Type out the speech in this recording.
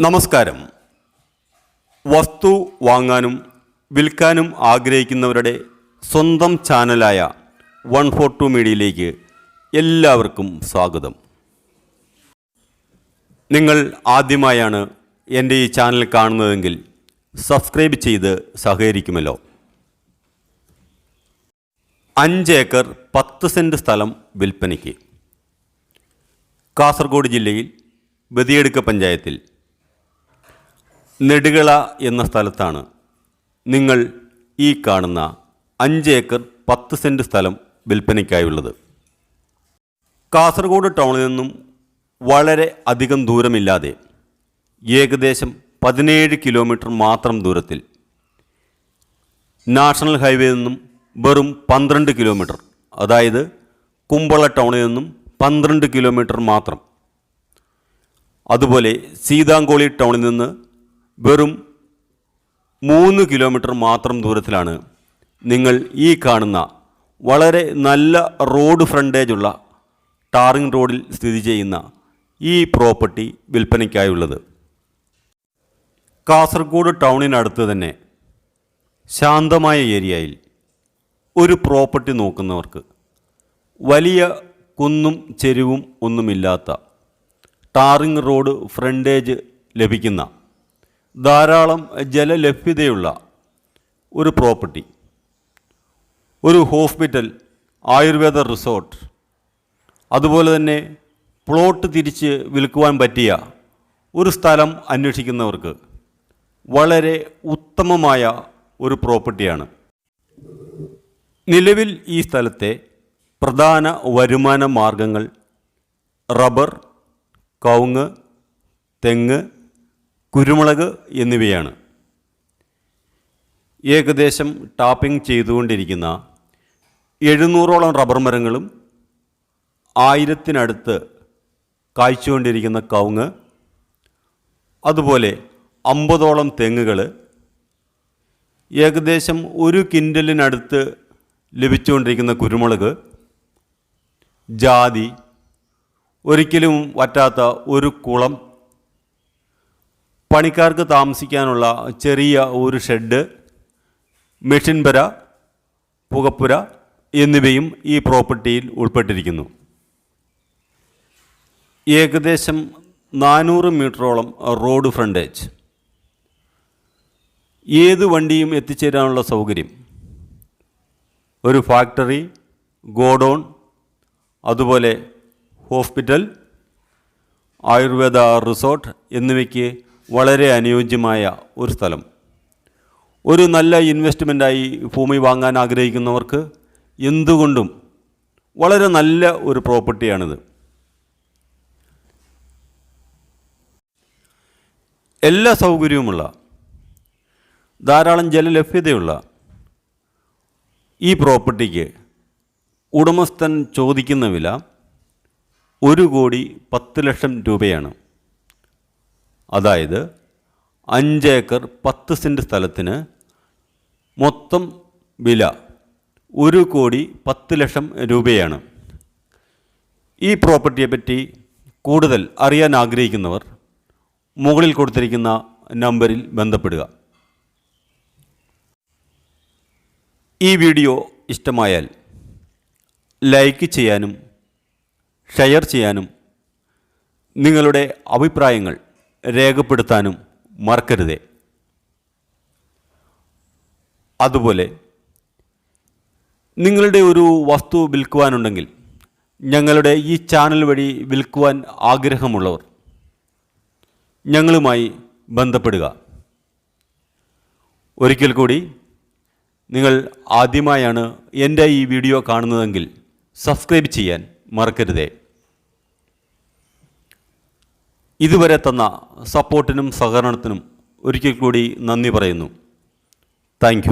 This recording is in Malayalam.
നമസ്കാരം. വസ്തു വാങ്ങാനും വിൽക്കാനും ആഗ്രഹിക്കുന്നവരുടെ സ്വന്തം ചാനലായ വൺ ഫോർ ടു മീഡിയയിലേക്ക് എല്ലാവർക്കും സ്വാഗതം. നിങ്ങൾ ആദ്യമായാണ് എന്റെ ഈ ചാനൽ കാണുന്നതെങ്കിൽ സബ്സ്ക്രൈബ് ചെയ്ത് സഹകരിക്കുമല്ലോ. അഞ്ച് ഏക്കർ പത്ത് സെന്റ് സ്ഥലം വിൽപ്പനയ്ക്ക്. കാസർഗോഡ് ജില്ലയിൽ ബദിയെടുക്ക പഞ്ചായത്തിൽ നെടുകള എന്ന സ്ഥലത്താണ് നിങ്ങൾ ഈ കാണുന്ന അഞ്ച് ഏക്കർ പത്ത് സെന്റ് സ്ഥലം വിൽപ്പനയ്ക്കായുള്ളത്. കാസർഗോഡ് ടൗണിൽ നിന്നും വളരെ അധികം ദൂരമില്ലാതെ ഏകദേശം പതിനേഴ് കിലോമീറ്റർ മാത്രം ദൂരത്തിൽ നാഷണൽ ഹൈവേ നിന്നും വെറും പന്ത്രണ്ട് കിലോമീറ്റർ അതായത് കുമ്പള ടൗണിൽ നിന്നും പന്ത്രണ്ട് കിലോമീറ്റർ മാത്രം. അതുപോലെ സീതാങ്കോളി ടൗണിൽ നിന്ന് വെറും മൂന്ന് കിലോമീറ്റർ മാത്രം ദൂരത്തിലാണ് നിങ്ങൾ ഈ കാണുന്ന വളരെ നല്ല റോഡ് ഫ്രണ്ടേജുള്ള ടാറിംഗ് റോഡിൽ സ്ഥിതി ചെയ്യുന്ന ഈ പ്രോപ്പർട്ടി വിൽപ്പനയ്ക്കായുള്ളത്. കാസർഗോഡ് ടൗണിനടുത്ത് തന്നെ ശാന്തമായ ഏരിയയിൽ ഒരു പ്രോപ്പർട്ടി നോക്കുന്നവർക്ക് വലിയ കുന്നും ചെരുവും ഒന്നുമില്ലാത്ത ടാറിംഗ് റോഡ് ഫ്രണ്ടേജ് ലഭിക്കുന്ന ധാരാളം ജലലഭ്യതയുള്ള ഒരു പ്രോപ്പർട്ടി. ഒരു ഹോസ്പിറ്റൽ ആയുർവേദ റിസോർട്ട് അതുപോലെ തന്നെ പ്ലോട്ട് തിരിച്ച് വിൽക്കുവാൻ പറ്റിയ ഒരു സ്ഥലം അന്വേഷിക്കുന്നവർക്ക് വളരെ ഉത്തമമായ ഒരു പ്രോപ്പർട്ടിയാണ്. നിലവിൽ ഈ സ്ഥലത്തെ പ്രധാന വരുമാന മാർഗങ്ങൾ റബ്ബർ കവുങ്ങ് തെങ്ങ് കുരുമുളക് എന്നിവയാണ്. ഏകദേശം ടാപ്പിംഗ് ചെയ്തുകൊണ്ടിരിക്കുന്ന എഴുന്നൂറോളം റബ്ബർ മരങ്ങളും ആയിരത്തിനടുത്ത് കായ്ച്ചുകൊണ്ടിരിക്കുന്ന കവുങ്ങ് അതുപോലെ അമ്പതോളം തെങ്ങുകൾ ഏകദേശം ഒരു കിൻഡലിനടുത്ത് ലഭിച്ചുകൊണ്ടിരിക്കുന്ന കുരുമുളക് ജാതി ഒരിക്കലും വറ്റാത്ത ഒരു കുളം പണിക്കാർക്ക് താമസിക്കാനുള്ള ചെറിയ ഒരു ഷെഡ് മെഷിൻപുര പുകപ്പുര എന്നിവയും ഈ പ്രോപ്പർട്ടിയിൽ ഉൾപ്പെട്ടിരിക്കുന്നു. ഏകദേശം നാനൂറ് മീറ്ററോളം റോഡ് ഫ്രണ്ടേജ്. ഏത് വണ്ടിയും എത്തിച്ചേരാനുള്ള സൗകര്യം? ഒരു ഫാക്ടറി ഗോഡൗൺ അതുപോലെ ഹോസ്പിറ്റൽ ആയുർവേദ റിസോർട്ട് എന്നിവയ്ക്ക് വളരെ അനുയോജ്യമായ ഒരു സ്ഥലം. ഒരു നല്ല ഇൻവെസ്റ്റ്മെന്റായി ഭൂമി വാങ്ങാൻ ആഗ്രഹിക്കുന്നവർക്ക് എന്തുകൊണ്ടും വളരെ നല്ല ഒരു പ്രോപ്പർട്ടിയാണിത്. എല്ലാ സൗകര്യവുമുള്ള ധാരാളം ജലലഭ്യതയുള്ള ഈ പ്രോപ്പർട്ടിക്ക് ഉടമസ്ഥൻ ചോദിക്കുന്ന വില ഒരു കോടി പത്ത് ലക്ഷം രൂപയാണ്. അതായത് അഞ്ച് ഏക്കർ പത്ത് സെന്റ് സ്ഥലത്തിന് മൊത്തം വില ഒരു കോടി പത്ത് ലക്ഷം രൂപയാണ്. ഈ പ്രോപ്പർട്ടിയെ പറ്റി കൂടുതൽ അറിയാൻ ആഗ്രഹിക്കുന്നവർ മുകളിൽ കൊടുത്തിരിക്കുന്ന നമ്പറിൽ ബന്ധപ്പെടുക. ഈ വീഡിയോ ഇഷ്ടമായാൽ ലൈക്ക് ചെയ്യാനും ഷെയർ ചെയ്യാനും നിങ്ങളുടെ അഭിപ്രായങ്ങൾ രേഖപ്പെടുത്താനും മറക്കരുതേ. അതുപോലെ നിങ്ങളുടെ ഒരു വസ്തു വിൽക്കുവാനുണ്ടെങ്കിൽ ഞങ്ങളുടെ ഈ ചാനൽ വഴി വിൽക്കുവാൻ ആഗ്രഹമുള്ളവർ ഞങ്ങളുമായി ബന്ധപ്പെടുക. ഒരിക്കൽ കൂടി നിങ്ങൾ ആദ്യമായാണ് എന്റെ ഈ വീഡിയോ കാണുന്നതെങ്കിൽ സബ്സ്ക്രൈബ് ചെയ്യാൻ മറക്കരുതേ. ഇതുവരെ തന്ന സപ്പോർട്ടിനും സഹകരണത്തിനും ഒരിക്കൽ കൂടി നന്ദി പറയുന്നു. താങ്ക്